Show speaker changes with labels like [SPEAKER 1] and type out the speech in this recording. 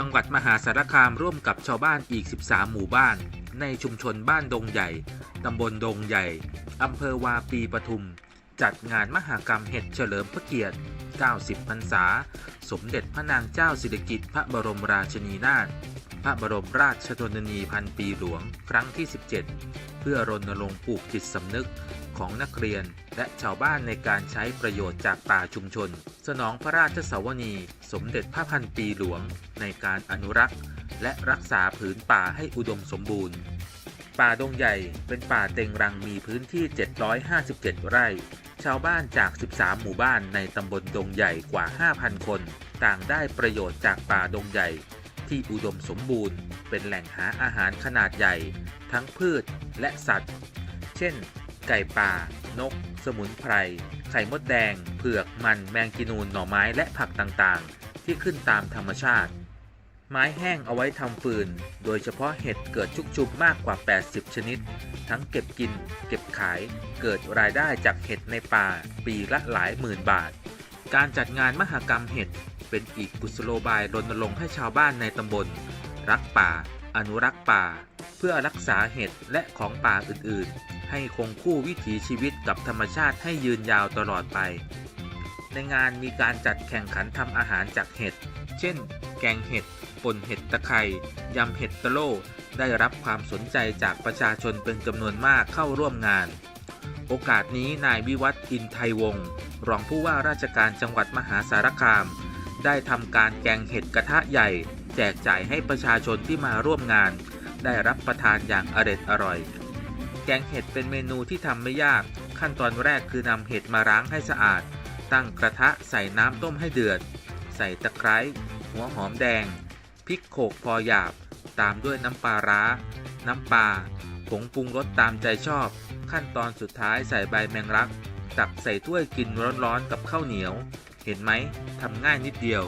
[SPEAKER 1] จังหวัดมหาสารคามร่วมกับชาวบ้านอีก 13 หมู่บ้าน ในชุมชนบ้านดงใหญ่ ตำบลดงใหญ่ อำเภอวาปีปทุม จัดงานมหากรรมเห็ดเฉลิมพระเกียรติ 90 พรรษา สมเด็จพระนางเจ้าสิริกิติ์พระบรมราชินีนาถ พระบรมราชชนนีพันปีหลวง ครั้งที่ 17 เพื่อรณรงค์ปลูกจิตสำนึกของนักเรียน และชาวบ้านในการใช้ประโยชน์จากป่าชุมชน สนองพระราชสวนี สมเด็จพระพันปีหลวง ในการอนุรักษ์ และรักษาผืนป่าให้อุดมสมบูรณ์ ป่าดงใหญ่เป็นป่าเต็งรังมีพื้นที่ 757 ไร่ ชาวบ้านจาก 13 หมู่บ้านในตำบลดงใหญ่กว่า 5,000 คน ต่างได้ประโยชน์จากป่าดงใหญ่ ที่อุดมสมบูรณ์ เป็นแหล่งหาอาหารขนาดใหญ่ ทั้งพืชและสัตว์ เช่น ไก่ป่า นก สมุนไพร ไข่มดแดง เผือก มัน แมงกินูน หน่อไม้และผักต่างๆ ที่ขึ้นตามธรรมชาติ ไม้แห้งเอาไว้ทำฟืน โดยเฉพาะเห็ดเกิดชุกชุมมากกว่า 80 ชนิด ทั้งเก็บกิน เก็บขาย เกิดรายได้จากเห็ดในป่า ปีละหลายหมื่นบาท การจัดงานมหกรรมเห็ดเป็นอีกกุศโลบายรณรงค์ให้ชาวบ้านในตำบล รักป่า อนุรักษ์ป่า เพื่อรักษาเห็ดและของป่าอื่นๆ ให้คงคู่วิถีชีวิตกับธรรมชาติให้ยืนยาวตลอดไป ในงานมีการจัดแข่งขันทำอาหารจากเห็ด เช่น แกงเห็ดป่นเห็ดตะไคร่ยำเห็ดตะโล่ได้รับความสนใจจากประชาชนเป็นจำนวนมากเข้าร่วมงาน โอกาสนี้นายวิวัฒน์อินไทยวงศ์รองผู้ว่าราชการจังหวัดมหาสารคาม ได้ทำการแกงเห็ดกระทะใหญ่ แจกจ่ายให้ประชาชนที่มาร่วมงาน ได้รับประทานอย่างอร็ดอร่อย แกงเห็ดเป็นเมนูที่ทำไม่ยาก ขั้นตอนแรกคือนำเห็ดมาล้างให้สะอาด ตั้งกระทะใส่น้ำต้มให้เดือด ใส่ตะไคร้ หัวหอมแดง พริกโขกพอหยาบ ตามด้วยน้ำปลาร้า น้ำปลา ผงปรุงรสตามใจชอบ ขั้นตอนสุดท้ายใส่ใบแมงลัก ตักใส่ถ้วยกินร้อนๆกับข้าวเหนียว เห็นไหมทำง่ายนิดเดียว